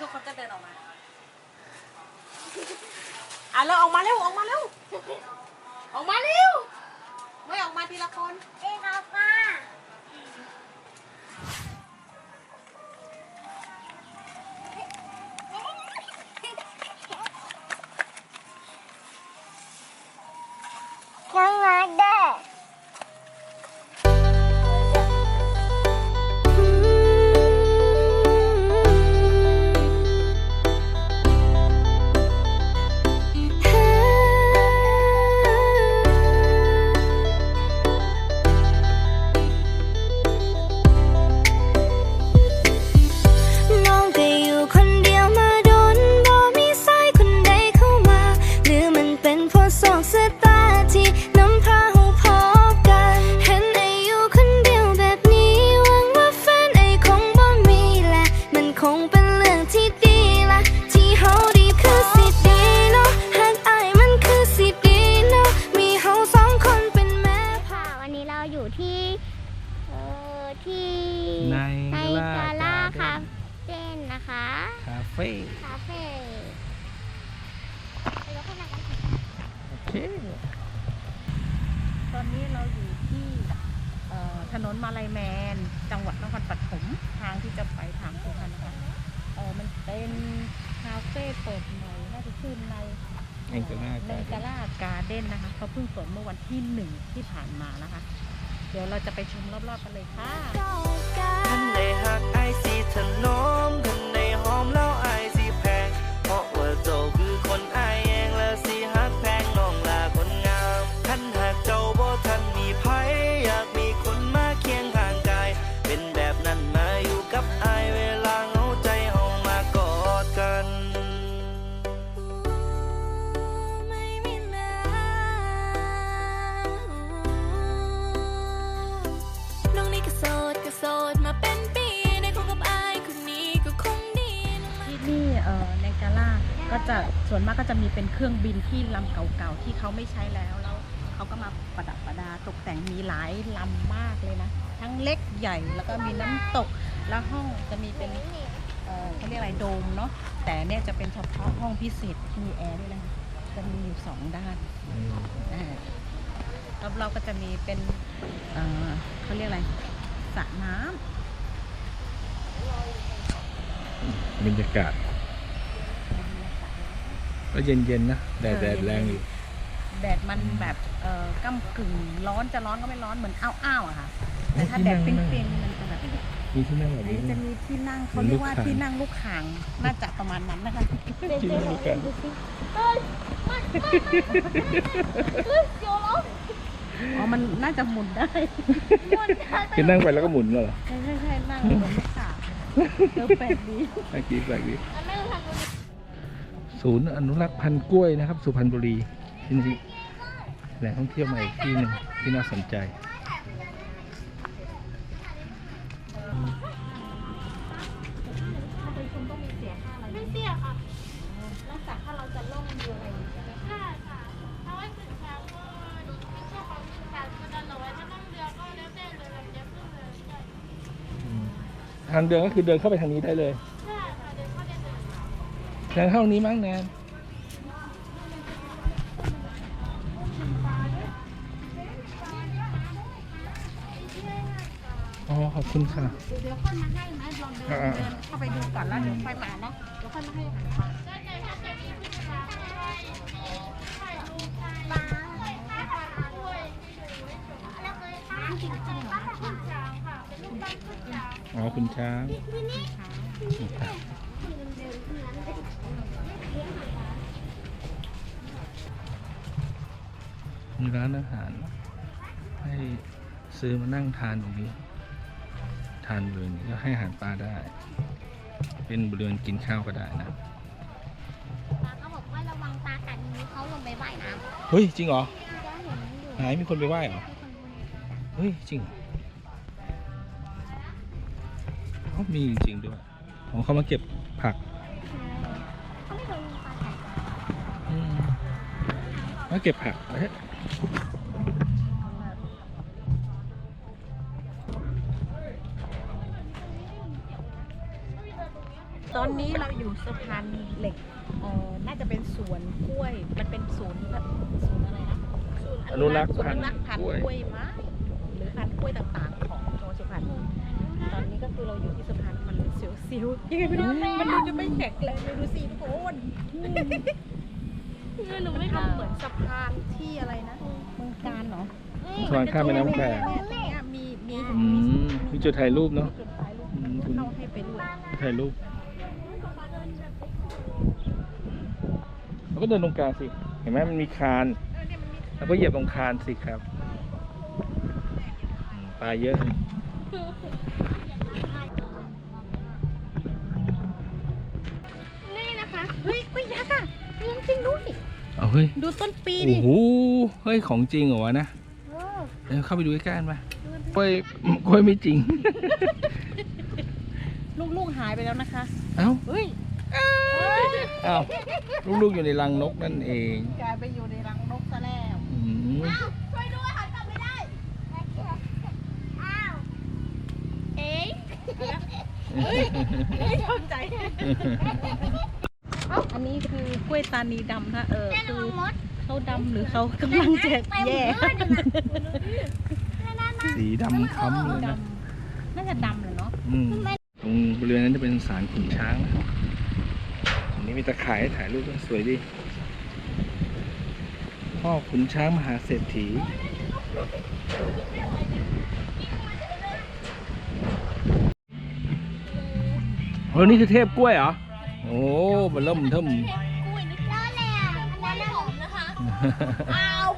ทุกคนก็เดินออกมาอะเราออกมาเร็วออกมาเร็วออกมาเร็วไม่ออกมาทีละคน เอ็งเอาป้า ที่ในในล่ากาล่าการ์คาเด้นเฟ่นนะคะคาเฟ่คาเฟ่ไปยกให้นางกันโอเคตอนนี้เราอยู่ที่เอ่อถนนมาลายแมน จังหวัดนครปฐมทางที่จะไปทางสุพรรณนะคะเออมันเป็นคาเฟ่เปิดใหม่น่าจะชื่อในเองก็น่าในกาล่าการ์เด้นนะคะเขาเพิ่งเปิดเมื่อวันที่หนึ่งที่ผ่านมานะคะ เดี๋ยวเราจะไปชมรอบๆกันเลยค่ะท่านได้หักไอายสิถนอมท่าน ส่วนมากก็จะมีเป็นเครื่องบินที่ลำเก่าๆที่เขาไม่ใช้แล้วแล้วเขาก็มาประดับประดาตกแต่งมีหลายลำมากเลยนะ ทั้งเล็กใหญ่แล้วก็มีน้ำตกแล้วห้องจะมีเป็นเอ่อเขาเรียกอะไรโดมเนาะแต่เนี่ยจะเป็นเฉพาะห้องพิเศษที่มีแอร์ด้วยนะจะมีอยู่สองด้านอ่ารอบๆก็จะมีเป็นเอ่อเขาเรียกอะไรสระน้ำบรรยากาศ ก็เย็นๆนะแดดแดดแรงอยู่ แดดมันแบบเอ่อก้ากึ่งร้อนจะร้อนก็ไม่ร้อนเหมือนอ้าวๆอะค่ะโอ้แต่ถ้าแดดที่เปนั่งรี้ยงๆมันจะแบบมีที่นั่งแบบอันนี้นี้จะนะมีที่นั่งเหมืเขาอนเรียกว่าลูกข่างที่นั่งลูกข่างน่าจะประมาณนั้นนะคะที่นั่งลูกข่างอ๋อ มันน่าจะหมุนได้คือนั่งไปแล้วก็หมุนเหรอ ใช่ใช่ใช่นั่งเหมือนลูกข่างเออแปลกดีแปลกดีแปลกดี ศูนย์อนุรักษ์พันธุ์กล้วยนะครับ สุพรรณบุรีที่นี่แหล่งท่องเที่ยวใหม่ที่หนึ่งที่น่าสนใจทางเดินก็คือเดินเข้าไปทางนี้ได้เลย ทางเท่านี้มั้งแนนอ๋อขอบคุณค่ะ เดี๋ยวค่อยมาให้ไหมลองเดินเดินเข้าไปดูก่อนแล้วเดี๋ยวค่อยมาเนาะเดี๋ยวค่อยมาให้อาหาร อขึ้นช้างค่ะเป็นรูปปั้นขึ้นช้างอ๋อคุณช้างมีร้านอาหาร ให้ซื้อมานั่งทานตรงนี้ ทานบริเวณนี้ก็ให้อาหารปลาได้ เป็นบริเวณกินข้าวก็ได้นะปลาเขาบอกว่าระวังปลากัดมือเขาลงไปว่ายน้ำเฮ้ย จริงเหรอจะเห็นอยู่ไหนมีคนไปไหว้เหรอเฮ้ย จริงเหรอเขามีจริงๆด้วยของเขามาเก็บผักเขาไม่เคยมีปลากัดอืมมาเก็บผักเอ๊ะตอนนี้เราอยู่สะพานเหล็กเอ่อน่าจะเป็นสวนกล้วย มันเป็นศูนย์แบบศูนย์อะไรนะศูนย์อนุรักษ์ศูนย์พัอนธุ์นุรักษ์พันธุ์กล้วยกล้วยไม้ หรือพันธุ์กล้วยต่างๆของจังหวัดสุพรรณตอนนี้ก็คือเราอยู่ที่สะพานมันเสียวๆยังไงไม่รู้มันดูจะไม่แข็งแรงเลยดูสิทุกคนหนูไม่ทำเหมือนสะพานที่อะไรนะเมืองการเหรอสะพานข้ามแม่น้ำแควเนี่ยมีมีอืมมีจุดถ่ายรูปเนาะจุดถ่ายรูปอืมคุณเข้าให้ไปด้วยถ่ายรูปเราก็เดินตรงกลางสิ เห็นไหมมันมีคานเราก็เหยียบตรงคานสิครับอืม ปลาเยอะนี่นะคะ เฮ้ยไม่ยักษ์อะจริงจริงๆด้วย เอาเฮ้ย ดูต้นปีโอ้ดิโห เฮ้ย ของจริงเหรอวะนะเออเดี๋ยวเข้าไปดูใกล้ๆกันไปกล้วยกล้วยไม่จริง ลูกๆหายไปแล้วนะคะ เอ้า เฮ้ยเอ้า ลูกๆอยู่ในรังนกนั่นเอง กลายไปอยู่ในรังนกซะแล้ว อืมช่วยด้วยค่ะจับไม่ได้ อ้าว เอ๊ะ ไม่ เข้าใจ อันนี้คือกล้วยตานีดำนะเออแม่ระคืวัองมดเขาดำหรือเขากำลังจะแย่สีดำค้ำเลยดนะำน่าจะดำเลยเนาะอืมตรงบริเวณนั้นจะเป็นศาลขุนช้างนะตรงนี้มีตะข่ายให้ถ่ายรูปด้วยสวยดี พ่อขุนช้างมหาเศรษฐี เฮ้ยนี่คือเทพกล้วยเหรอ โอ้มันเริ่มเทิมกุ้ยนิดแล้วแหละอันนั้นหอมนะคะอ้าว